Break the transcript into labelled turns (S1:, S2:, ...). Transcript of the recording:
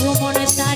S1: এসেছ